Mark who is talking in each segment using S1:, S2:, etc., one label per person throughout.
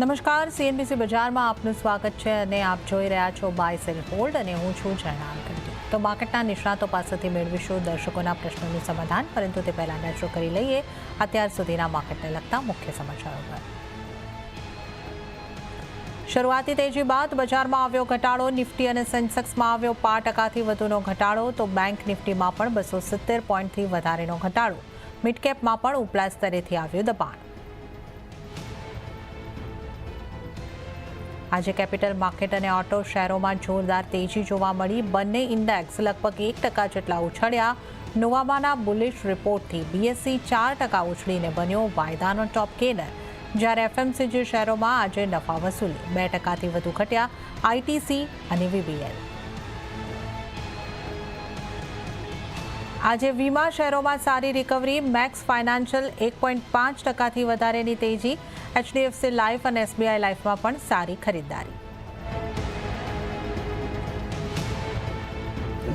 S1: નમસ્કાર સીએનબીસી બજારમાં આપનું સ્વાગત છે અને આપ જોઈ રહ્યા છો બાય સેલ હોલ્ડ અને હું છું જયનાલ તો માર્કેટના નિષ્ણાતો પાસેથી મેળવીશું દર્શકોના પ્રશ્નોનું સમાધાન, પરંતુ તે પહેલાં નજરો કરી લઈએ અત્યાર સુધીના માર્કેટને લગતા મુખ્ય સમાચારો પર. શરૂઆતી તેજી બાદ બજારમાં આવ્યો ઘટાડો, નિફ્ટી અને સેન્સેક્સમાં આવ્યો પાંચ ટકાથી વધુનો ઘટાડો, તો બેંક નિફ્ટીમાં પણ બસો સિત્તેર પોઈન્ટથી વધારેનો ઘટાડો. મિડકેપમાં પણ ઉપલા સ્તરેથી આવ્યું દબાણ. આજે કેપિટલ માર્કેટ અને ઓટો શેરોમાં જોરદાર તેજી જોવા મળી. બંને ઇન્ડેક્સ લગભગ એક ટકા જેટલા ઉછળ્યા. નોવામાના બુલિશ રિપોર્ટથી બીએસસી ચાર ટકા ઉછળીને બન્યો વાયદાનો ટોપ ગેનર જ્યારે એફએમસીજી શેરોમાં આજે નફા વસૂલી બે ટકાથી વધુ ઘટ્યા. આઈટીસી અને વીબીએલ. આજે વીમા શેરોમાં સારી રિકવરી મેક્સ ફાઇનાન્શિયલ એક પોઈન્ટ પાંચ ટકાથી વધારેની તેજી એચડીએફસી લાઈફ અને એસબીઆઈ લાઈફમાં પણ સારી ખરીદદારી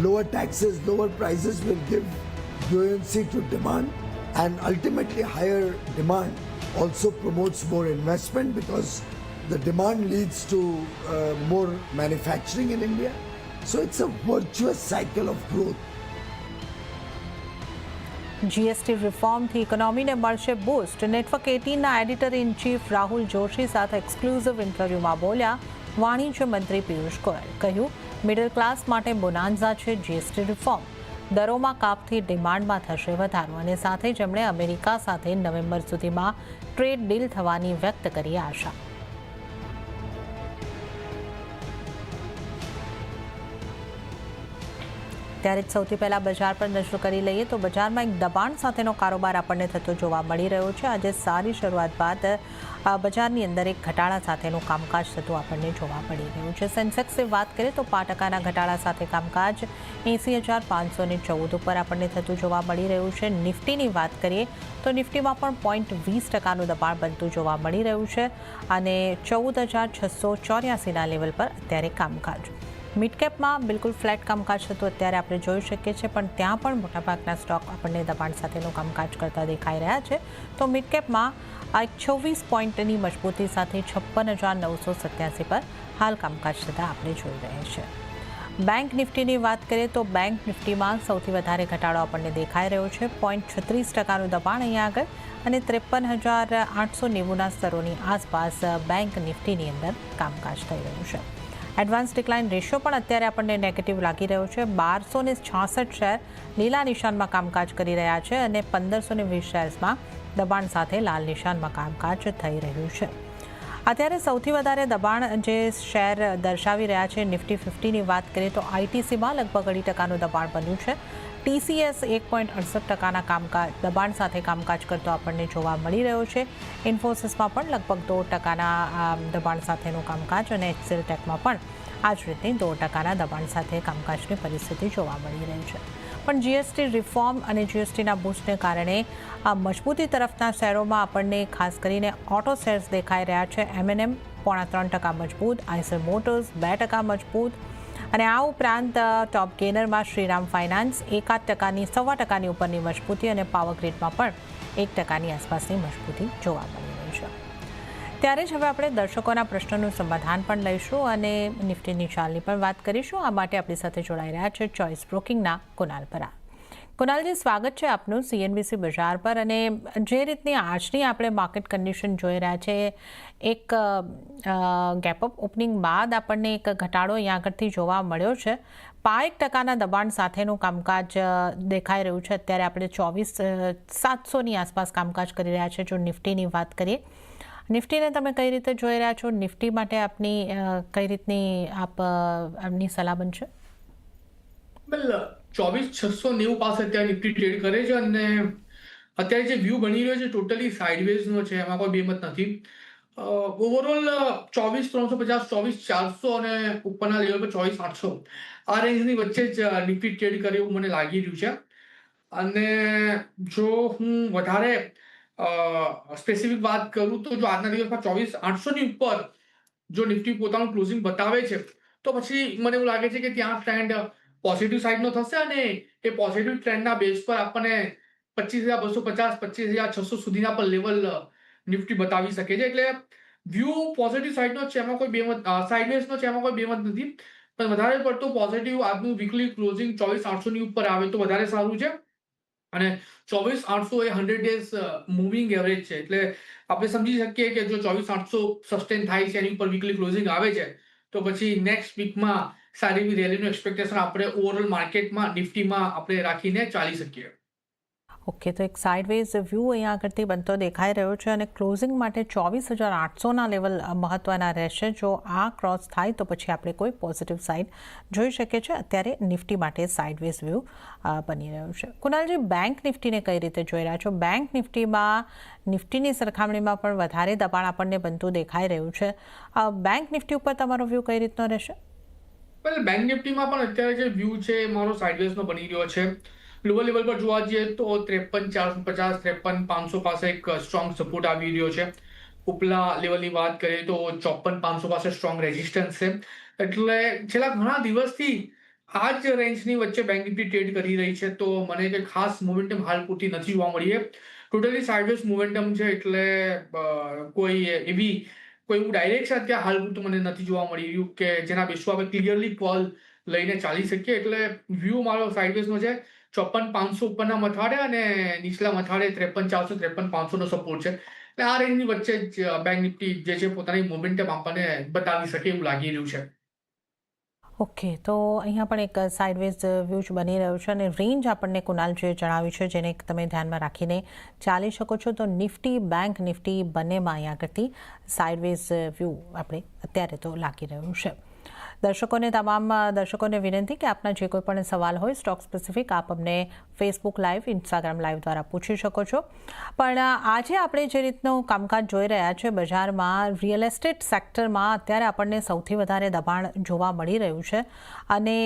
S2: lower taxes, lower prices will give buoyancy to demand, and ultimately, higher demand also promotes more investment because the demand leads to uh, more manufacturing in India. So, it's a virtuous cycle of growth.
S1: GST રિફોર્મથી ઇકોનોમીને મળશે boost network એટીનના editor in chief Rahul Joshi સાથે exclusive ઇન્ટરવ્યુમાં બોલ્યા, વાણિજ્ય મંત્રી પિયુષ ગોયલ કહ્યું middle class માટે bonanza છે જીએસટી રિફોર્મ દરોમાં કાપથી ડિમાન્ડમાં થશે વધારો. અને સાથે જ એમણે અમેરિકા સાથે નવેમ્બર સુધીમાં ટ્રેડ ડીલ થવાની વ્યક્ત કરી આશા. ત્યારે જ સૌથી પહેલાં બજાર પર નજર કરી લઈએ તો બજારમાં એક દબાણ સાથેનો કારોબાર આપણને થતો જોવા મળી રહ્યો છે. આજે સારી શરૂઆત બાદ બજારની અંદર એક ઘટાડા સાથેનું કામકાજ થતું આપણને જોવા મળી રહ્યું છે. સેન્સેક્સની વાત કરીએ તો પાંચ ટકાના ઘટાડા સાથે કામકાજ એંસી હજાર પાંચસો ચૌદ ઉપર આપણને થતું જોવા મળી રહ્યું છે. નિફ્ટીની વાત કરીએ તો નિફ્ટીમાં પણ પોઈન્ટ વીસ ટકાનું દબાણ બનતું જોવા મળી રહ્યું છે અને ચૌદ હજાર છસો ચોર્યાસીના લેવલ પર અત્યારે કામકાજ. મિડકેપમાં બિલકુલ ફ્લેટ કામકાજ થતું અત્યારે આપણે જોઈ શકીએ છીએ, પણ ત્યાં પણ મોટાભાગના સ્ટોક આપણને દબાણ સાથેનું કામકાજ કરતા દેખાઈ રહ્યા છે. તો મિડકેપમાં એક છવ્વીસ પોઈન્ટની મજબૂતી સાથે છપ્પન હજાર નવસો સત્યાસી પર હાલ કામકાજ થતાં આપણે જોઈ રહ્યા છીએ. બેંક નિફ્ટીની વાત કરીએ તો બેંક નિફ્ટીમાં સૌથી વધારે ઘટાડો આપણને દેખાઈ રહ્યો છે. પોઈન્ટ છત્રીસ ટકાનું દબાણ અહીંયા આગળ અને ત્રેપન હજાર આઠસો નેવુંના સ્તરોની આસપાસ બેંક નિફ્ટીની અંદર કામકાજ થઈ રહ્યું છે. એડવાન્સ ડિક્લાઇન રેશિયો પણ અત્યારે આપણને નેગેટિવ લાગી રહ્યો છે. બારસો ને છાસઠ શેર લીલા નિશાનમાં કામકાજ કરી રહ્યા છે અને પંદરસો ને વીસ શેર્સમાં દબાણ સાથે લાલ નિશાનમાં કામકાજ થઈ રહ્યું છે. અત્યારે સૌથી વધારે દબાણ જે શેર દર્શાવી રહ્યા છે, નિફ્ટી ફિફ્ટીની વાત કરીએ તો આઈટીસીમાં લગભગ અઢી ટકાનું દબાણ બન્યું છે. ટીસીએસ એક પોઈન્ટ અડસઠ ટકાના કામકાજ, દબાણ સાથે કામકાજ કરતો આપણને જોવા મળી રહ્યો છે. ઇન્ફોસિસમાં પણ લગભગ દોઢ ટકાના દબાણ સાથેનું કામકાજ અને એક્સેલ ટેકમાં પણ આ જ રીતે દોઢ ટકાના દબાણ સાથે કામકાજની પરિસ્થિતિ જોવા મળી રહી છે. પણ જીએસટી રિફોર્મ અને જીએસટીના બૂસ્ટને કારણે આ મજબૂતી તરફના શેરોમાં આપણને ખાસ કરીને ઓટો શેર્સ દેખાઈ રહ્યા છે. એમએનએમ પોણા ત્રણ ટકા મજબૂત, આઈસર મોટર્સ બે ટકા મજબૂત અને આ ઉપરાંત ટોપ ગેનરમાં શ્રીરામ ફાઇનાન્સ એકાદ ટકાની, સવા ટકાની ઉપરની મજબૂતી અને પાવર ગ્રીડમાં પણ એક ટકાની આસપાસની મજબૂતી જોવા મળી રહી છે. ત્યારે જ હવે આપણે દર્શકોના પ્રશ્નોનું સમાધાન પણ લઈશું અને નિફ્ટીની ચાલની પણ વાત કરીશું. આ માટે આપણી સાથે જોડાઈ રહ્યા છે ચોઇસ બ્રોકિંગના કુનાલ પરા કુનાલજી સ્વાગત છે આપનું સીએનબીસી બજાર પર. અને જે રીતની આજની આપણે માર્કેટ કન્ડિશન જોઈ રહ્યા છે, એક ગેપઅપ ઓપનિંગ બાદ આપણને એક ઘટાડો અહીંયા આગળથી જોવા મળ્યો છે. પાંચ ટકાના દબાણ સાથેનું કામકાજ દેખાઈ રહ્યું છે. અત્યારે આપણે ચોવીસ સાતસોની આસપાસ કામકાજ કરી રહ્યા છે. જો નિફ્ટીની વાત કરીએ, નિફ્ટીને તમે કઈ રીતે જોઈ રહ્યા છો? નિફ્ટી માટે આપની કઈ રીતની આપ આપની સલાહ બનશે?
S3: ચોવીસ છસો નેવું પાસે અત્યારે નિફ્ટી ટ્રેડ કરે છે અને અત્યારે જે વ્યૂ બની રહ્યો છે ટોટલી સાઇડવેઝનો છે, એમાં કોઈ બેમત નથી. ઓવરઓલ ચોવીસ ત્રણસો પચાસ, ચોવીસ ચારસો અને ઉપરના લેવલ પર ચોવીસ આઠસો. આ રેન્જની વચ્ચે જ નિફ્ટી ટ્રેડ કરે એવું મને લાગી રહ્યું છે. અને જો હું વધારે સ્પેસિફિક વાત કરું તો જો આજના દિવસમાં ચોવીસ આઠસોની ઉપર જો નિફ્ટી પોતાનું ક્લોઝિંગ બતાવે છે, તો પછી મને એવું લાગે છે કે ત્યાં ટ્રેન્ડ પોઝિટિવ સાઈડનો થશે અને એ પોઝિટિવ ટ્રેન્ડના બેઝ પર આપણને પચીસ હજાર બસો પચાસ પચીસ હજાર છસો સુધીના પણ લેવલ નિફ્ટી બતાવી શકે છે. એટલે વ્યૂ પોઝિટિવ સાઈડનો છે, એમાં કોઈ બેમત સાઇડવેઝનો છે, એમાં કોઈ બેમત નથી. પણ વધારે પડતો પોઝિટિવ આજનું વીકલી ક્લોઝિંગ ચોવીસ આઠસોની ઉપર આવે તો વધારે સારું છે. અને ચોવીસ આઠસો a hundred days moving average છે. એટલે આપણે સમજી શકીએ કે જો ચોવીસ આઠસો સસ્ટેન થાય છે, એની ઉપર વીકલી ક્લોઝિંગ આવે છે, તો પછી નેક્સ્ટ વીકમાં સારી એવી રેલીનું એક્સપેક્ટેશન આપણે ઓવરઓલ માર્કેટમાં નિફ્ટીમાં આપણે રાખીને ચાલી શકીએ.
S1: ઓકે તો એક સાઇડવેઝ વ્યૂ અહીંયા આગળથી બનતો દેખાઈ રહ્યો છે અને ક્લોઝિંગ માટે ચોવીસ હજાર આઠસોના લેવલ મહત્ત્વના રહેશે. જો આ ક્રોસ થાય તો પછી આપણે કોઈ પોઝિટિવ સાઇડ જોઈ શકીએ છીએ. અત્યારે નિફ્ટી માટે સાઇડવેઝ વ્યૂ બની રહ્યું છે. કુનાલજી બેંક નિફ્ટીને કઈ રીતે જોઈ રહ્યા છો? બેંક નિફ્ટીમાં, નિફ્ટીની સરખામણીમાં પણ વધારે દબાણ આપણને બનતું દેખાઈ રહ્યું છે. બેંક નિફ્ટી ઉપર તમારો વ્યૂ કઈ રીતનો રહેશે?
S3: વેલ બેંક નિફ્ટીમાં પણ અત્યારે જે વ્યૂ છે, મારો સાઇડવેઝનો બની રહ્યો છે. લોઅર લેવલ પર જોવા જઈએ તો ત્રેપન, ચારસો પચાસ, ત્રેપન, પાંચસો પાસે એક સ્ટ્રોંગ સપોર્ટ આવી રહ્યો છે. ઉપલા લેવલની વાત કરીએ તો ચોપન, પાંચસો પાસે સ્ટ્રોંગ રેઝિસ્ટન્સ છે. એટલે છેલ્લા ઘણા દિવસથી આ જ રેન્જની વચ્ચે બેંક નિફ્ટી ટ્રેડ કરી રહી છે. તો મને કંઈ ખાસ મોમેન્ટમ હાલ પૂરતી નથી જોવા મળી ટોટલી સાઇડવેઝ મોમેન્ટમ છે, એટલે કોઈ એવી કોઈ એવું ડાયરેક્શન અત્યારે હાલ મને નથી જોવા મળી રહ્યું કે જેના બેસવા આપણે ક્લિયરલી કોલ લઈને ચાલી શકીએ. એટલે વ્યૂ મારો સાઇડવેઝનો છે. ચોપન પાંચસો ઉપરના મથાળે અને નીચલા મથાળે ત્રેપન ચારસો, ત્રેપન પાંચસોનો સપોર્ટ છે. એટલે આ રેન્જની વચ્ચે જ બેંક નિફ્ટી જે છે, પોતાની મોમેન્ટમ આપણને બતાવી શકે એવું લાગી રહ્યું છે.
S1: ઓકે, તો અહીંયા પણ એક સાઇડવેઝ વ્યૂ જ બની રહ્યો છે અને રેન્જ આપણને કુનાલજીએ જણાવ્યું છે, જેને તમે ધ્યાનમાં રાખીને ચાલી શકો છો, તો નિફ્ટી બેંક નિફ્ટી બંનેમાં અહીંયા આગળથી સાઇડવેઝ વ્યૂ આપણે અત્યારે તો લાગી રહ્યું છે. દર્શકોને તમામ દર્શકોને વિનંતી કે આપના જે કોઈ પણ સવાલ હોય સ્ટોક સ્પેસિફિક આપ અમને ફેસબુક લાઈવ ઇન્સ્ટાગ્રામ લાઈવ દ્વારા પૂછી શકો છો. પણ આજે આપણે જે રીતનું કામકાજ જોઈ રહ્યા છે બજારમાં રિયલ એસ્ટેટ સેક્ટરમાં અત્યારે આપણને સૌથી વધારે દબાણ જોવા મળી રહ્યું છે. અને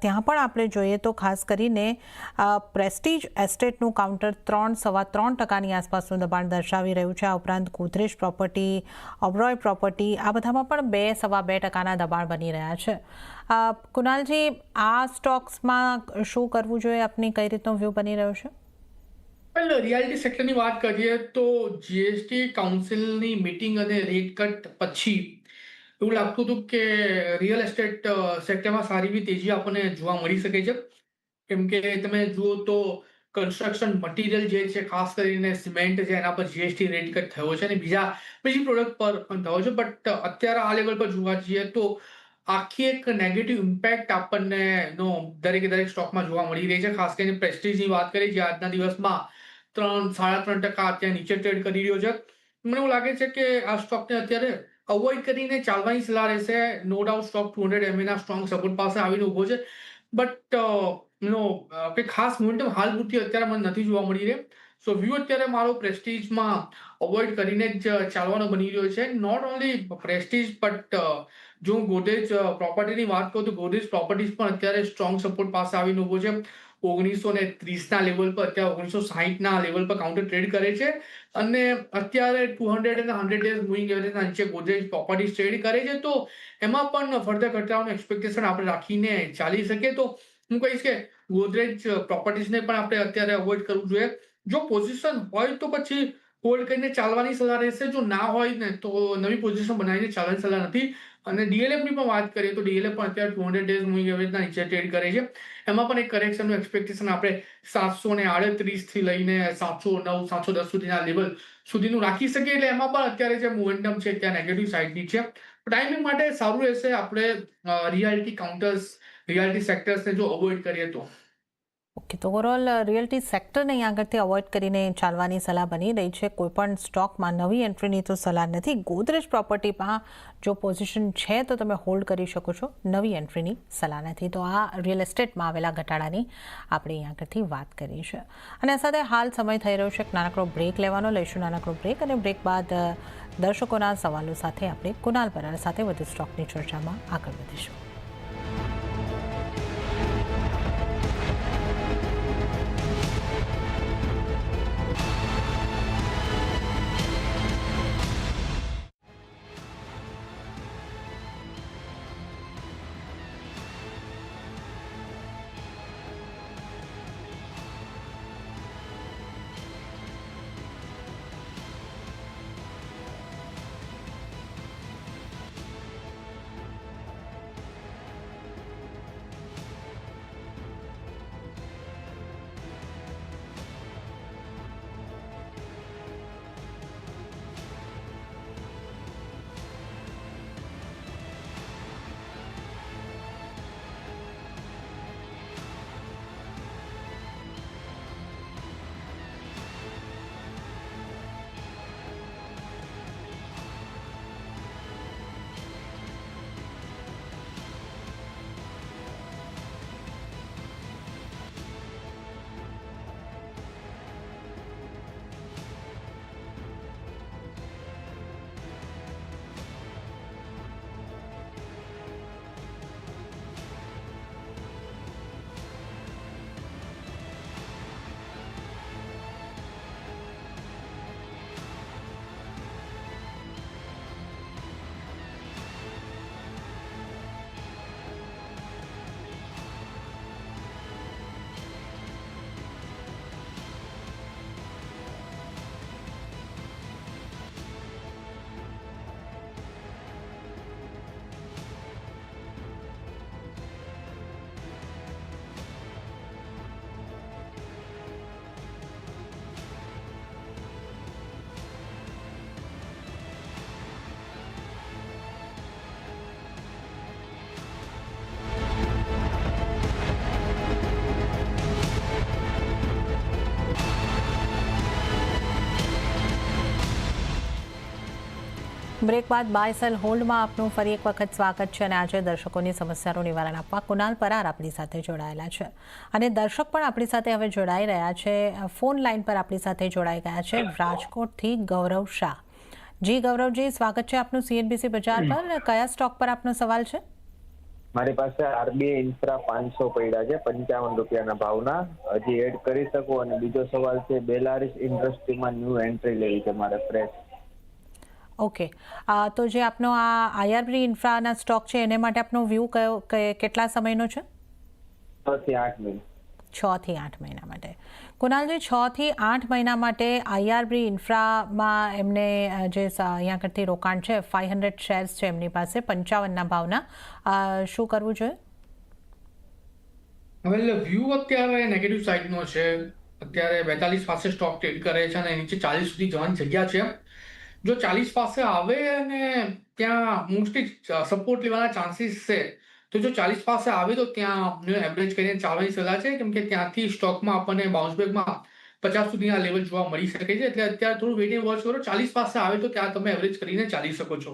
S1: ત્યાં પણ આપણે જોઈએ તો ખાસ કરીને પ્રેસ્ટીજ એસ્ટેટનું કાઉન્ટર ત્રણ, સવા ત્રણ ટકાની આસપાસનું દબાણ દર્શાવી રહ્યું છે. આ ઉપરાંત ગોદરેજ પ્રોપર્ટી ઓબરોય પ્રોપર્ટી આ બધામાં પણ બે, સવા બે ટકાના દબાણ બની રહ્યા છે. કુનાલજી આ સ્ટોક્સમાં શું કરવું જોઈએ? આપની કઈ રીતનો વ્યૂ બની રહ્યો છે?
S3: રિયાલિટી સેક્ટરની વાત કરીએ તો જીએસટી કાઉન્સિલની મીટિંગ અને રેટ કટ પછી એવું લાગતું હતું કે રિયલ એસ્ટેટ સેક્ટરમાં સારી એવી તેજી આપણને જોવા મળી શકે છે. કેમ કે તમે જુઓ તો કન્સ્ટ્રક્શન મટીરિયલ જે છે, ખાસ કરીને સિમેન્ટ છે, એના પર જીએસટી રેટ કટ થયો છે અને બીજા, બીજી પ્રોડક્ટ પર પણ થયો છે. બટ અત્યારે આ લેવલ પર જોવા જઈએ તો આખી એક નેગેટિવ ઇમ્પેક્ટ આપણને નો દરેકે દરેક સ્ટોકમાં જોવા મળી રહી છે. ખાસ કરીને પ્રેસ્ટીજની વાત કરીએ જે આજના દિવસમાં ત્રણ, સાડા ત્રણ ટકા અત્યારે નીચે ટ્રેડ કરી રહ્યો છે. મને એવું લાગે છે કે આ સ્ટોકને અત્યારે અવોઇડ કરીને ચાલવાની સલાહ રહેશે. No doubt stock two hundred એમએના strong support પાસે આવીને ઊભો છે. બટ નો કે ખાસ મોમેન્ટમ હાલ પૂરતી અત્યારે મને નથી જોવા મળી રહી. સો વ્યૂ અત્યારે મારો પ્રેસ્ટીજમાં અવોઇડ કરીને જ ચાલવાનો બની રહ્યો છે. નોટ ઓનલી પ્રેસ્ટીજ બટ જો હું ગોદરેજ પ્રોપર્ટીની વાત કરું તો ગોદરેજ પ્રોપર્ટીઝ પણ અત્યારે સ્ટ્રોંગ સપોર્ટ પાસે આવીને ઊભો છે. ઓગણીસો ને ત્રીસના લેવલ પર, અત્યારે ઓગણીસો સાહીઠના લેવલ પર કાઉન્ટર ટ્રેડ કરે છે. અને અત્યારે ટુ હંડ્રેડ અને હંડ્રેડ ડેઝ મૂવિંગ એવરેજના નીચે ગોદરેજ પ્રોપર્ટીઝ ટ્રેડ કરે છે. તો એમાં પણ ફર્ધર ઘટાડાનું એક્સપેક્ટેશન આપણે રાખીને ચાલી શકીએ. તો હું કહીશ કે ગોદરેજ પ્રોપર્ટીઝને પણ આપણે અત્યારે અવોઇડ કરવું જોઈએ. જો પોઝિશન હોય તો પછી હોલ્ડ કરીને ચાલવાની સલાહ રહેશે. જો ના હોય ને તો નવી પોઝિશન બનાવીને ચાલવાની સલાહ નથી. અને ડીએલએફની પણ વાત કરીએ તો ડીએલએફ પણ અત્યારે ટુ હંડ્રેડ ડેઝ મૂવિંગ એવરેજના નીચે ટ્રેડ કરે છે. એમાં પણ એક કરેક્શનનું એક્સપેક્ટેશન આપણે સાતસો ને આડત્રીસથી લઈને સાતસો નવ, સાતસો દસ સુધીના લેવલ સુધીનું રાખી શકીએ. એટલે એમાં પણ અત્યારે જે મોમેન્ટમ છે ત્યાં નેગેટિવ સાઇડની છે. ટાઈમિંગ માટે સારું રહેશે આપણે રિયાલિટી કાઉન્ટર્સ રિયાલિટી સેક્ટર્સને જો અવોઇડ કરીએ તો.
S1: ઓકે તો ઓવરઓલ રિયલ્ટી સેક્ટરને અહીં આગળથી અવોઇડ કરીને ચાલવાની સલાહ બની રહી છે. કોઈપણ સ્ટોકમાં નવી એન્ટ્રીની તો સલાહ નથી. ગોદરેજ પ્રોપર્ટીમાં જો પોઝિશન છે તો તમે હોલ્ડ કરી શકો છો. નવી એન્ટ્રીની સલાહ નથી. તો આ રિયલ એસ્ટેટમાં આવેલા ઘટાડાની આપણે અહીં આગળથી વાત કરી છે અને આ સાથે હાલ સમય થઈ રહ્યો છે. એક નાનકડો બ્રેક લેવાનો. લઈશું નાનકડો બ્રેક અને બ્રેક બાદ દર્શકોના સવાલો સાથે આપણે કુનાલ પરાર સાથે વધુ સ્ટોકની ચર્ચામાં આગળ વધીશું. બ્રેક બાદ બાયસેલ હોલ્ડમાં આપનું ફરી એક વખત સ્વાગત છે અને આજે દર્શકોની સમસ્યાનું નિવારણ આપવા કુનાલ પરાર આપણી સાથે જોડાયેલા છે. અને દર્શક પણ આપણી સાથે હવે જોડાઈ રહ્યા છે. ફોન લાઈન પર આપણી સાથે જોડાઈ ગયા છે રાજકોટથી ગૌરવ શાહ. જી ગૌરવજી, સ્વાગત છે આપનું સીએનબીસી બજાર પર. કયા સ્ટોક પર આપનો સવાલ છે?
S4: મારી પાસે આરબીઆઈ ઇન્ફ્રા પાંચસો પડ્યા છે, પંચાવન રૂપિયાના ભાવના. હજી એડ કરી શકું અને બીજો સવાલ છે, બેલારીસ ઇન્ડસ્ટ્રીમાં ન્યૂ એન્ટ્રી લેવી છે મારે, ફ્રેશ.
S1: ઓકે તો જે આપનો આ આઈઆરબી ઇન્ફ્રાના સ્ટોક છે એને માટે આપનો વ્યૂ કયો કેટલા સમયનો છે?
S4: છ થી આઠ મિનિટ
S1: છ થી આઠ મહિના માટે. કુનાલજી છ થી આઠ મહિના માટે આઈઆરબી ઇન્ફ્રામાં એમને જે અહીંયા કરતી રોકાણ છે ફાઇવ હંડ્રેડ શેર્સ છે એમની પાસે પંચાવનના ભાવના. શું કરવું જોઈએ?
S3: હવે વ્યૂ અત્યારે નેગેટિવ સાઇડનો છે. અત્યારે બેતાલીસ પાસે સ્ટોક ટ્રેડ કરે છે અને નીચે ચાલીસ સુધી જવાની જગ્યા છે. જો ચાલીસ પાસે આવે અને ત્યાં મોસ્ટલી સપોર્ટ લેવાના ચાન્સીસ છે, તો જો ચાલીસ પાસે આવે તો ત્યાં એવરેજ કરીને ચાલવાની સલાહ છે, કેમ કે ત્યાંથી સ્ટોકમાં આપણને બાઉન્સબેકમાં પચાસ પચાસ સુધીના લેવલ જોવા મળી શકે છે. એટલે અત્યારે થોડું વેટિંગ વોચ કરો. ચાલીસ પાસે આવે તો ત્યાં તમે એવરેજ કરીને ચાલી શકો છો.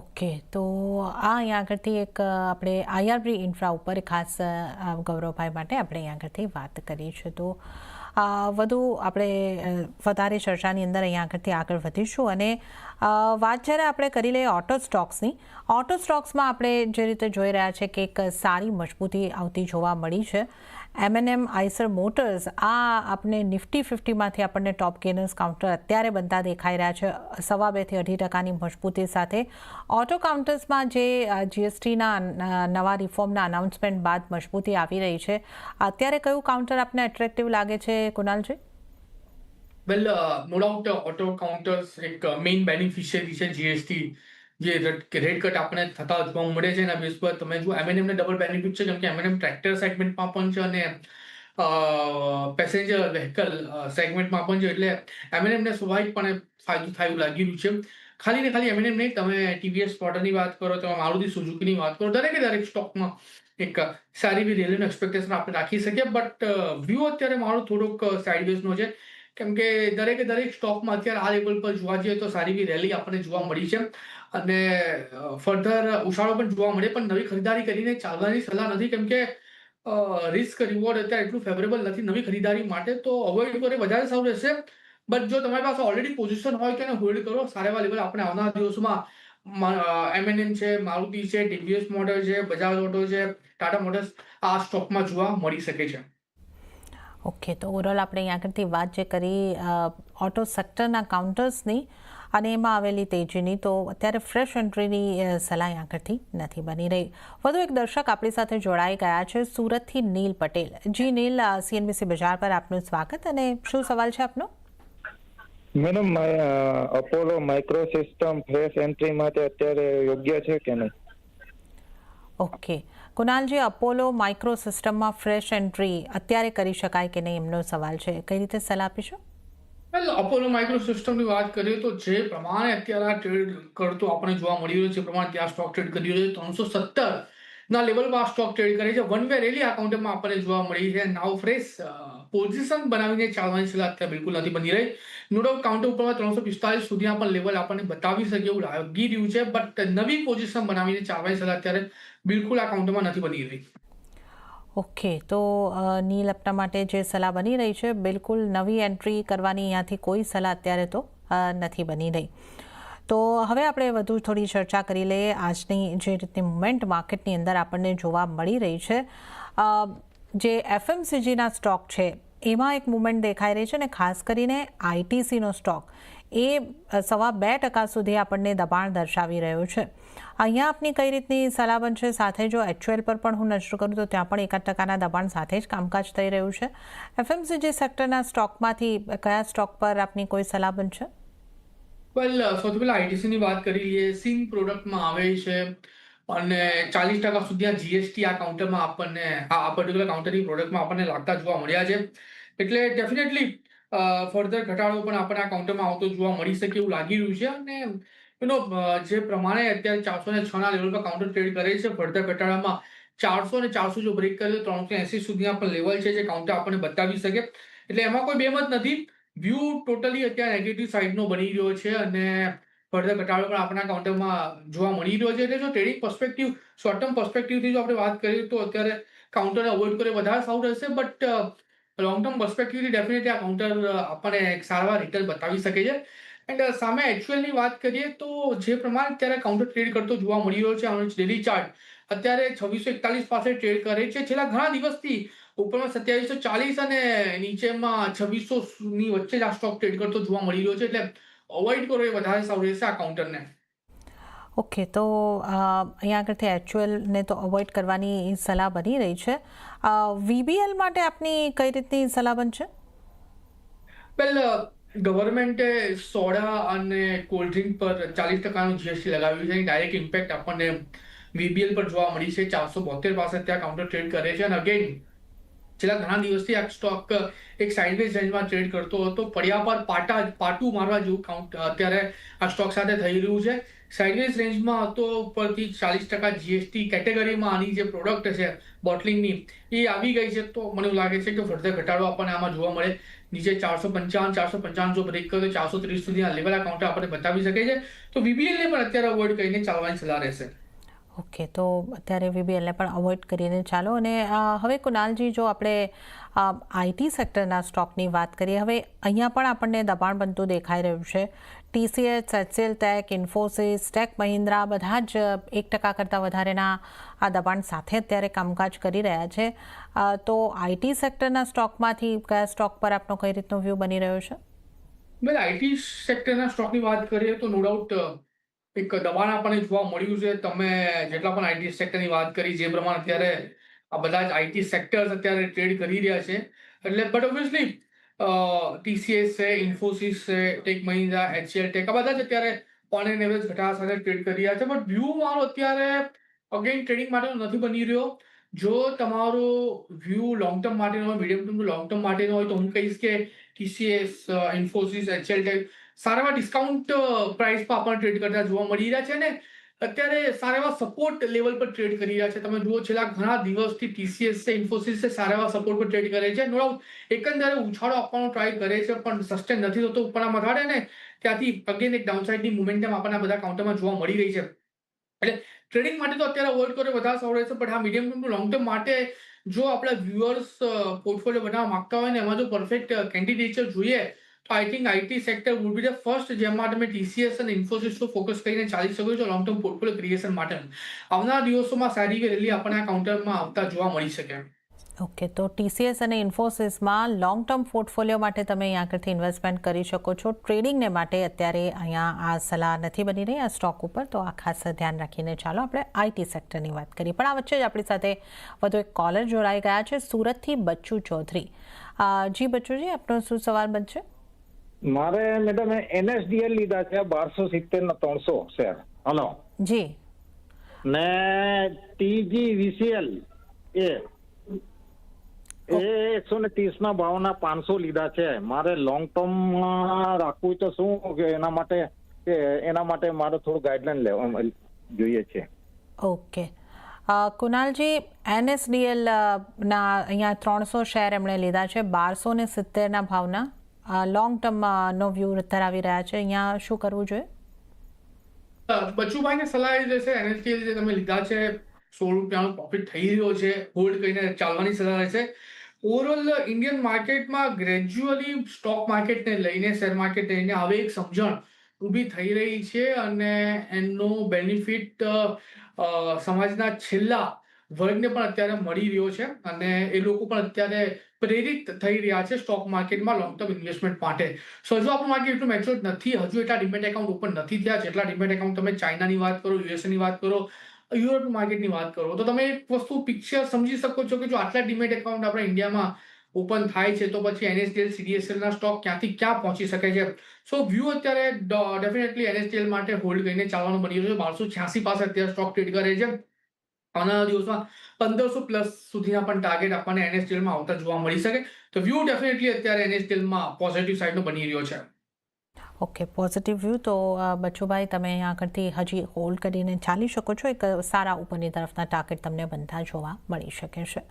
S1: ઓકે તો આ અહીંયા આગળથી એક આપણે આઈઆરબી ઇન્ફ્રા ઉપર ખાસ ગૌરવભાઈ માટે આપણે અહીંયા આગળથી વાત કરી છે તો વધુ આપણે વધારે ચર્ચાની અંદર અહીંયા આગળથી આગળ વધીશું અને વાત જ્યારે આપણે કરી લઈએ ઓટો સ્ટોક્સની ઓટો સ્ટોક્સમાં આપણે જે રીતે જોઈ રહ્યા છે કે એક સારી મજબૂતી આવતી જોવા મળી છે. એમએનએમ આઈસર મોટર્સ આ આપણે નિફ્ટી ફિફ્ટીમાંથી આપણને ટોપ ગેનર્સ કાઉન્ટર અત્યારે બનતા દેખાઈ રહ્યા છે. સવા બેથી અઢી ટકાની મજબૂતી સાથે ઓટો કાઉન્ટર્સમાં જે જીએસટીના નવા રિફોર્મના અનાઉન્સમેન્ટ બાદ મજબૂતી આવી રહી છે. અત્યારે કયું કાઉન્ટર આપને એટ્રેક્ટિવ લાગે છે Kunalji
S3: well no doubt auto counters એક મેઇન બેનિફિશિયરી છે જીએસટી જે રેડ કટ આપણે થતા જોવા મળે છે એના બેઝ પર. તમે જો એમએનએમ ને ડબલ બેનિફિટ છે, કેમ કે એમએનએમ ટ્રેક્ટર સેગમેન્ટમાં પણ છે અને પેસેન્જર વ્હીકલ સેગમેન્ટમાં પણ છે. એટલે એમએનએમ ને સ્વાભાવિકપણે ફાયદો થાય લાગી રહ્યું છે. ખાલી ને ખાલી એમએનએમ નહીં, તમે ટીવીએસ સ્પોટરની વાત કરો, તમે મારુતિ સુઝુકીની વાત કરો, દરેકે દરેક સ્ટોકમાં એક સારી એવી રેલવેનું એક્સપેક્ટેશન આપણે રાખી શકીએ. બટ વ્યૂ અત્યારે મારો થોડોક સાઇડવેઝનો છે. કેમ કે દરેકે દરેક સ્ટોકમાં અત્યારે આ લેવલ પર જોવા જઈએ તો સારી એવી રેલી આપણને જોવા મળી છે. અને ફર્ધર ઉછાળો પણ જોવા મળે, પણ નવી ખરીદારી કરીને ચાલવાની સલાહ નથી. કેમ કે રિસ્ક રિવોર્ડ અત્યારે એટલું ફેવરેબલ નથી નવી ખરીદારી માટે, તો અવોઇડ કરે, વધારે સારું રહેશે. બટ જો તમારી પાસે ઓલરેડી પોઝિશન હોય તો એને હોલ્ડ કરો. સારા એવા લેવલ આપણે આવનારા દિવસોમાં એમએનએમ છે, મારુતિ છે ટીવીએસ મોટર છે બજાજ ઓટો છે ટાટા મોટર્સ આ સ્ટોકમાં જોવા મળી શકે છે.
S1: ઓકે તો ઓવરઓલ આપણે અહીં આગળથી વાત જે કરી ઓટો સેક્ટરના કાઉન્ટર્સની અને એમાં આવેલી તેજીની તો અત્યારે ફ્રેશ એન્ટ્રીની સલાહ આગળથી નથી બની રહી. વધુ એક દર્શક આપણી સાથે જોડાઈ ગયા છે સુરતથી નીલ પટેલ. જી નીલ સીએનબીસી બજાર પર આપનું સ્વાગત અને શું સવાલ છે આપનો?
S5: Madam Apollo micro system fresh entry માટે અત્યારે યોગ્ય છે કે નહીં?
S1: ઓકે. કુનાલજી અપોલો માઇક્રો સિસ્ટમમાં ફ્રેશ એન્ટ્રી અત્યારે કરી શકાય કે નહીં? એમનો સવાલ છે. કઈ રીતે સલાહ આપીશું?
S3: અપોલો માઇક્રો સિસ્ટમની વાત કરીએ તો જે પ્રમાણે અત્યારે આ ટ્રેડ કરતો આપણે જોવા મળી રહ્યો છે પ્રમાણે ત્યાં સ્ટોક ટ્રેડ કરી રહ્યો છે, ત્રણસો સત્તર ના લેવલમાં સ્ટોક ટ્રેડ કરે છે. વન વે રેલી આ કાઉન્ટરમાં આપણને જોવા મળી છે. નાવ ફ્રેશ પોઝિશન બનાવીને ચાલવાની સલાહ અત્યારે બિલકુલ નથી બની રહી. નો ડાઉટ કાઉન્ટર ઉપર ત્રણસો પિસ્તાલીસ સુધી પણ લેવલ આપણને બતાવી શકે એવું લાગી રહ્યું છે બટ નવી પોઝિશન બનાવીને ચાલવાની સલાહ અત્યારે બિલકુલ આ કાઉન્ટરમાં નથી બની રહી.
S1: ઓકે તો નીલ આપના માટે જે સલાહ બની રહી છે, બિલકુલ નવી એન્ટ્રી કરવાની અહીંયાથી કોઈ સલાહ અત્યારે તો નથી બની રહી. તો, હવે આપણે વધુ થોડી ચર્ચા કરી લઈએ આજની જે રીતની મુમેન્ટ માર્કેટની અંદર આપણને જોવા મળી રહી છે. જે એફએમસીજીના સ્ટોક છે, એમાં એક મુમેન્ટ દેખાઈ રહી છે અને ખાસ કરીને આઈટીસીનો સ્ટોક એ સવા બે ટકા સુધી આપણને દબાણ દર્શાવી રહ્યો છે. અહીંયા આપની કઈ રીતની સલાહ બનશે? સાથે જો એચયુએલ પર પણ હું નજર કરું તો ત્યાં પણ એકાદ ટકાના દબાણ સાથે જ કામકાજ થઈ રહ્યું છે. એફએમસીજી સેક્ટરના સ્ટોકમાંથી કયા સ્ટોક પર આપની કોઈ સલાહ બનશે?
S3: વેલ સૌથી પહેલાં આઈટીસીની વાત કરી લઈએ. સિંગ પ્રોડક્ટમાં આવે છે અને ચાલીસ ટકા સુધી આ જીએસટી આ કાઉન્ટરમાં આપણને, આ પર્ટિક્યુલર કાઉન્ટરની પ્રોડક્ટમાં આપણને લાગતા જોવા મળ્યા છે. એટલે ડેફિનેટલી ફર્ધર ઘટાડો પણ આપણને આ કાઉન્ટરમાં આવતો જોવા મળી શકે એવું લાગી રહ્યું છે. અને એનો જે પ્રમાણે અત્યારે ચારસો ને છ ના લેવલ પર કાઉન્ટર ટ્રેડ કરે છે ફર્ધર ઘટાડામાં ચારસો ને ચારસો જો બ્રેક કરે તો ત્રણસો એસી સુધીના પણ લેવલ છે જે કાઉન્ટર આપણને બતાવી શકે. એટલે એમાં કોઈ બેમત નથી. વ્યૂ ટોટલી અત્યારે નેગેટિવ સાઇડનો બની રહ્યો છે અને ફર્ધર ઘટાડો પણ આપણા કાઉન્ટરમાં જોવા મળી રહ્યો છે. એટલે જો ટ્રેડિંગ પર્સપેક્ટિવ શોર્ટ ટર્મ પર્સપેક્ટિવથી જો આપણે વાત કરીએ તો અત્યારે કાઉન્ટરને અવોઇડ કરે વધારે સારું રહેશે. બટ લોંગ ટર્મ પર્સપેક્ટિવથી ડેફિનેટલી આ કાઉન્ટર આપણને એક સારા રિટર્ન બતાવી શકે છે. એન્ડ સામે એક્ચ્યુઅલની વાત કરીએ તો જે પ્રમાણે અત્યારે કાઉન્ટર ટ્રેડ કરતો જોવા મળી રહ્યો છે આનો ડેલી ચાર્ટ અત્યારે છવ્વીસો એકતાલીસ પાસે ટ્રેડ કરે છે. છેલ્લા ઘણા દિવસથી ઉપરમાં સત્યાવીસો ચાલીસ અને નીચેમાં છવ્વીસો ની વચ્ચે જ આ સ્ટોક ટ્રેડ કરતો જોવા મળી રહ્યો છે. એટલે અવોઇડ કરો એ વધારે સારું રહેશે આ કાઉન્ટરને
S1: ઓકે તો અહીંયા આગળથી એક્ચ્યુઅલને તો અવોઇડ કરવાની સલાહ બની રહી છે. વીબીએલ માટે આપની કઈ રીતની સલાહ બનશે?
S3: વેલ ગવર્મેન્ટે સોડા અને કોલ્ડ ડ્રિંક પર ચાલીસ ટકાનું જીએસટી લગાવ્યું છે. ડાયરેક્ટ ઇમ્પેક્ટ આપણને વીબીએલ પર જોવા મળી છે. ચારસો બોતેર પાસે ત્યાં કાઉન્ટર ટ્રેડ કરે છે. અને અગેન છેલ્લા ઘણા દિવસથી આ સ્ટોક એક સાઇડવેઝ રેન્જમાં ટ્રેડ કરતો હતો. પડ્યા પર પાટા પાટું મારવા જેવું કાઉન્ટ અત્યારે આ સ્ટોક સાથે થઈ રહ્યું છે. સાઇડવેઝ રેન્જમાં હતો ઉપરથી ચાલીસ ટકા જીએસટી કેટેગરીમાં આની જે પ્રોડક્ટ છે બોટલિંગની એ આવી ગઈ છે. તો મને લાગે છે કે ફર્ધર ઘટાડો આપણને આમાં જોવા મળે. નીચે ચારસો પંચાવન ચારસો પંચાવન જો બ્રેક કરે, ચારસો ત્રીસ સુધીના લેવલ આ કાઉન્ટર આપણને બતાવી શકે છે તો વીબીએલને પણ અત્યારે અવોઇડ કરીને ચાલવાની સલાહ રહેશે.
S1: ઓકે, તો અત્યારે વીબીએલને પણ અવોઇડ કરીને ચાલો. અને હવે કુનાલજી જો આપણે આઈટી સેક્ટરના સ્ટોકની વાત કરીએ, હવે અહીંયા પણ આપણને દબાણ બનતું દેખાઈ રહ્યું છે. TCS HCL tech Infosys tech Mahindra બધા જ એક ટકા કરતાં વધારેના આ દબાણ સાથે અત્યારે કામકાજ કરી રહ્યા છે. તો આઈટી સેક્ટરના સ્ટોકમાંથી કયા સ્ટોક પર આપનો કઈ રીતનો વ્યૂ બની રહ્યો છે?
S3: વેલ આઈટી સેક્ટરના સ્ટોકની વાત કરીએ તો નો ડાઉટ એક દબાણ આપણને જોવા મળ્યું છે. તમે જેટલા પણ આઈટી સેક્ટરની વાત કરી, જે પ્રમાણે અત્યારે આ બધા જ આઈટી સેક્ટર્સ અત્યારે ટ્રેડ કરી રહ્યા છે. એટલે બટ ઓબ્વિયસલી ટીસીએસ છે ઇન્ફોસિસ છે ટેક મહિન્દ્રા એચસીએલ ટેક આ બધા જ અત્યારે ઓન એન એવરેજ ઘટાડા સાથે ટ્રેડ કરી રહ્યા છે. બટ વ્યૂ મારો અત્યારે અગેન ટ્રેડિંગ માટેનો નથી બની રહ્યો. જો તમારો વ્યૂ લોંગ ટર્મ માટેનો હોય મીડિયમ ટર્મ લોંગ ટર્મ માટેનો હોય, તો હું કહીશ કે ટીસીએસ ઇન્ફોસિસ એચએલ ટેક સારા એવા ડિસ્કાઉન્ટ પ્રાઇસ પર આપણને ટ્રેડ કરતા જોવા મળી રહ્યા છે ને અત્યારે સારા એવા સપોર્ટ લેવલ પર ટ્રેડ કરી રહ્યા છે. તમે જુઓ છેલ્લા ઘણા દિવસથી ટીસીએસ છે ઇન્ફોસિસ છે સારા એવા સપોર્ટ પર ટ્રેડ કરે છે. નો ડાઉટ એકંદરે ઉછાળો આપવાનો ટ્રાય કરે છે, પણ સસ્ટેન નથી થતો ઉપરના મથાડે ને ત્યાંથી અગેન એક ડાઉનસાઇડની મુમેન્ટમ આપણને બધા કાઉન્ટરમાં જોવા મળી રહી છે. એટલે ટ્રેડિંગ માટે તો અત્યારે અવોઇડ કરે વધારે સારું રહેશે પણ હા મીડિયમ ટર્મ લોંગ ટર્મ માટે જો આપણા વ્યુઅર્સ પોર્ટફોલિયો બનાવવા માંગતા હોય ને એમાં જો પરફેક્ટ કેન્ડિડેટ જોઈએ I IT sector would be the first જેમાં તમે ટીસીએસ અને ઇન્ફોસિસ પર ફોકસ કરીને ચાલી શકો છો લોંગ ટર્મ પોર્ટફોલિયો ક્રિએશન માટે. આવનારા દિવસોમાં સારી રેલી આપણને આ કાઉન્ટરમાં આવતા જોવા મળી શકે.
S1: ઓકે તો ટીસીએસ અને ઇન્ફોસિસમાં લોંગ ટર્મ પોર્ટફોલિયો માટે તમે અહીંયા આગળથી ઇન્વેસ્ટમેન્ટ કરી શકો છો. ટ્રેડિંગને માટે અત્યારે અહીંયા આ સલાહ નથી બની રહી, આ સ્ટોક ઉપર. તો આ ખાસ ધ્યાન રાખીને ચાલો આપણે આઈટી સેક્ટરની વાત કરીએ. પણ આ વચ્ચે જ આપણી સાથે વધુ એક કોલર જોડાઈ ગયા છે, સુરતથી બચ્ચુ ચૌધરી. જી બચ્ચુજી, આપનો શું સવાલ બનશે?
S5: મારે મેડમ એનએસડીએલ લીધા છે બારસો સિત્તેર ના ત્રણસો શેર. હલો.
S1: જી.
S5: ને ટીજી વીસીએલ એ. એ એકસો ને ત્રીસ ના ભાવના પાંચસો લીધા છે. મારે લોંગ ટર્મ રાખવું તો શું કે એના માટે એના માટે મારે થોડું ગાઈડલાઈન લેવા જોઈએ છે.
S1: ઓકે. કુનાલજી એનએસડીએલ ના અહીંયા ત્રણસો શેર એમણે લીધા છે બારસો ને સિત્તેરના ભાવના? લોંગ ટર્મનો વ્યૂ ધરાવી રહ્યા છે? અહીંયા શું કરવું જોઈએ?
S3: બચુભાઈને સલાહ એ રહેશે એનએસટીએલ જે તમે લીધા છે, સોળ રૂપિયાનો પ્રોફિટ થઈ રહ્યો છે હોલ્ડ કરીને ચાલવાની સલાહ રહેશે. ઓવરઓલ ઇન્ડિયન માર્કેટમાં ગ્રેજ્યુઅલી સ્ટોક માર્કેટને લઈને શેર માર્કેટ લઈને હવે એક સમજણ ઊભી થઈ રહી છે અને એનો બેનિફિટ સમાજના છેલ્લા વર્ગને પણ અત્યારે મળી રહ્યો છે અને એ લોકો પણ અત્યારે પ્રેરિત થઈ રહ્યા છે સ્ટોક માર્કેટમાં લોંગ ટર્મ ઇન્વેસ્ટમેન્ટ માટે. સો હજુ આપણું માર્કેટ એટલું મેચ્યોર નથી. હજુ એટલા ડિમેટ એકાઉન્ટ ઓપન નથી થયા. જેટલા ડિમેટ એકાઉન્ટ તમે ચાઇનાની વાત કરો યુએસની વાત કરો, યુરોપ માર્કેટની વાત કરો, તો તમે એક વસ્તુ પિક્ચર સમજી શકો છો કે જો આટલા ડિમેટ એકાઉન્ટ આપણે ઇન્ડિયામાં ઓપન થાય છે, તો પછી એનએસડીએલ સીડીએસએલ ના સ્ટોક ક્યાંથી ક્યાં પહોંચી શકે છે? સો વ્યૂ અત્યારે ડેફિનેટલી એનએસડીએલ માટે હોલ્ડ કરીને ચાલવાનું બની રહ્યું છે. બારસો છ્યાસી પાસે અત્યારે સ્ટોક ટ્રેડ કરે છે. આવનારા દિવસમાં પંદરસો પ્લસ સુધીના પણ ટાર્ગેટ આપણને એનએસટીએલમાં આવતા જોવા મળી શકે. તો વ્યૂ ડેફિનેટલી અત્યારે એનએસટીએલમાં પોઝિટિવ સાઇડનો બની રહ્યો છે.
S1: ઓકે પોઝિટિવ વ્યૂ તો બચુભાઈ, તમે આગળથી હજી હોલ્ડ કરીને ચાલી શકો છો. એક સારા ઉપરની તરફના ટાર્ગેટ તમને બનતા જોવા મળી શકે છે.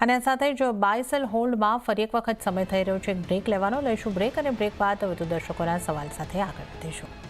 S1: અને સાથે જ બાય સેલ હોલ્ડમાં ફરી એક વખત સમય થઈ રહ્યો છે. બ્રેક લેવાનો. લઈશું બ્રેક અને બ્રેક બાદ વધુ દર્શકોના સવાલ સાથે આગળ વધીશું.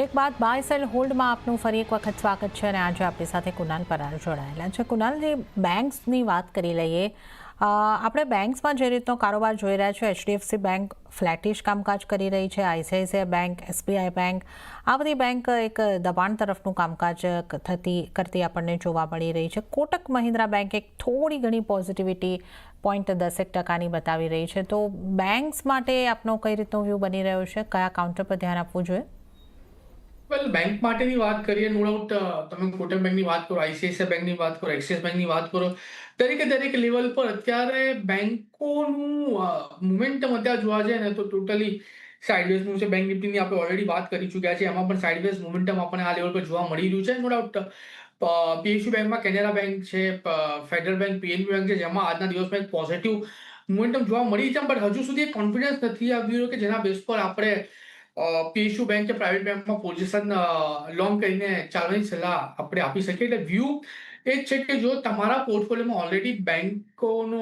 S1: બ્રેક બાદ બાય સેલ હોલ્ડમાં આપનું ફરી એક વખત સ્વાગત છે અને આજે આપણી સાથે કુનાલ પરાર જોડાયેલા છે. કુનાલજી બેંક્સની વાત કરી લઈએ આપણે બેંક્સમાં જે રીતનો કારોબાર જોઈ રહ્યા છે, એચડીએફસી બેંક ફ્લેટિશ કામકાજ કરી રહી છે, આઈસીઆઈસીઆઈ બેંક, એસબીઆઈ બેંક, આ બધી બેંક એક દબાણ તરફનું કામકાજ થતી, કરતી આપણને જોવા મળી રહી છે. કોટક મહિન્દ્રા બેંક એક થોડી ઘણી પોઝિટિવિટી પોઈન્ટ દસેક ટકાની બતાવી રહી છે. તો બેંક્સ માટે આપનો કઈ રીતનો વ્યૂ બની રહ્યો છે? કયા કાઉન્ટર પર ધ્યાન આપવું જોઈએ?
S3: વેલ બેંક માટેની વાત કરીએ નો ડાઉટ તમે કોટક બેંકની વાત કરો આઈસીઆઈસીઆઈ બેંકની વાત કરો એક્સિસ બેંકની વાત કરો, દરેકે દરેક લેવલ પર અત્યારે બેંકોનું મુમેન્ટમ અત્યારે જોવા જાય ને તો ટોટલી સાઇડવેઝનું છે. બેંક નિફ્ટીની આપણે ઓલરેડી વાત કરી ચૂક્યા છે એમાં પણ સાઇડવેઝ મુમેન્ટમ આપણને આ લેવલ પર જોવા મળી રહ્યું છે. નો ડાઉટ પીએસયુ બેંકમાં કેનેરા બેંક છે ફેડરલ બેંક પીએનબી બેંક છે, જેમાં આજના દિવસમાં એક પોઝિટિવ મુમેન્ટમ જોવા મળી છે. બટ હજુ સુધી કોન્ફિડન્સ નથી આવી રહ્યો કે જેના બેસ પર આપણે પીએસયુ બેંક કે પ્રાઇવેટ બેંકમાં પોઝિશન લોંગ કરીને ચાલવાની સલાહ આપણે આપી શકીએ. એટલે વ્યૂ એ છે કે જો તમારા પોર્ટફોલિયોમાં ઓલરેડી બેંકોનો,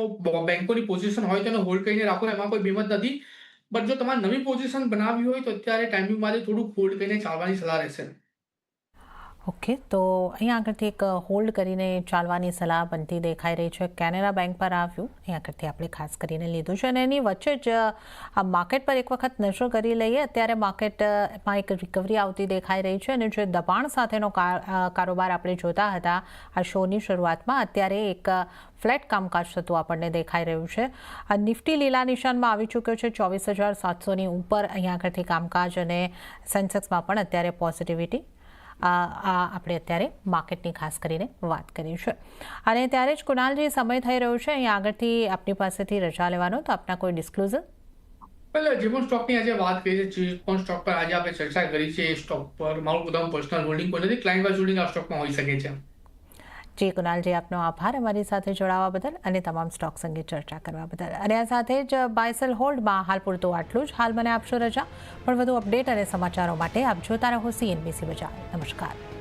S3: બેંકોની પોઝિશન હોય તો એને હોલ્ડ કરીને રાખો, એમાં કોઈ બીમત નથી. બટ જો તમારે નવી પોઝિશન બનાવવી હોય તો અત્યારે ટાઈમિંગ માટે થોડું હોલ્ડ કરીને ચાલવાની સલાહ રહેશે.
S1: ઓકે, તો અહીંયા આગળથી એક હોલ્ડ કરીને ચાલવાની સલાહ બનતી દેખાઈ રહી છે. કેનેરા બેંક પર આવ્યું. અહીંયા આગળથી આપણે ખાસ કરીને લીધું છે. અને એની વચ્ચે જ આ માર્કેટ પર એક વખત નજર કરી લઈએ અત્યારે માર્કેટમાં એક રિકવરી આવતી દેખાઈ રહી છે. અને જે દબાણ સાથેનો કાર- કારોબાર આપણે જોતા હતા, આ શોની શરૂઆતમાં, અત્યારે એક ફ્લેટ કામકાજ થતું આપણને દેખાઈ રહ્યું છે. આ નિફ્ટી લીલા નિશાનમાં આવી ચૂક્યો છે. ચોવીસ હજાર સાતસોની ઉપર અહીંયા આગળથી કામકાજ અને સેન્સેક્સમાં પણ અત્યારે પોઝિટિવિટી આ આપણે અત્યારે માર્કેટની ખાસ કરીને વાત કરી છે અને ત્યારે જ કુણાલજી સમય થઈ રહ્યો છે. અહીંયા આગળથી આપની પાસેથી રજા લેવાનો, તો આપના કોઈ ડિસ્ક્લોઝર
S3: પહેલા જે સ્ટોકની આજે વાત કરી છે જે પણ સ્ટોક પર આજે આપણે ચર્ચા કરી છે, એ સ્ટોક પર મારું પોતાનું પર્સનલ હોલ્ડિંગ કોઈ નથી ક્લાઇન્ટ વાઇઝ હોલ્ડિંગ આ સ્ટોકમાં હોઈ શકે છે.
S1: જી કુનાલજી આપનો આભાર અમારી સાથે જોડાવા બદલ અને તમામ સ્ટોક્સ અંગે ચર્ચા કરવા બદલ. અને આ સાથે જ બાયસેલ હોલ્ડમાં હાલ પૂરતું આટલું જ. હાલ મને આપશો રજા. પણ વધુ અપડેટ અને સમાચારો માટે આપ જોતા રહો સીએનબીસી બજાર. નમસ્કાર.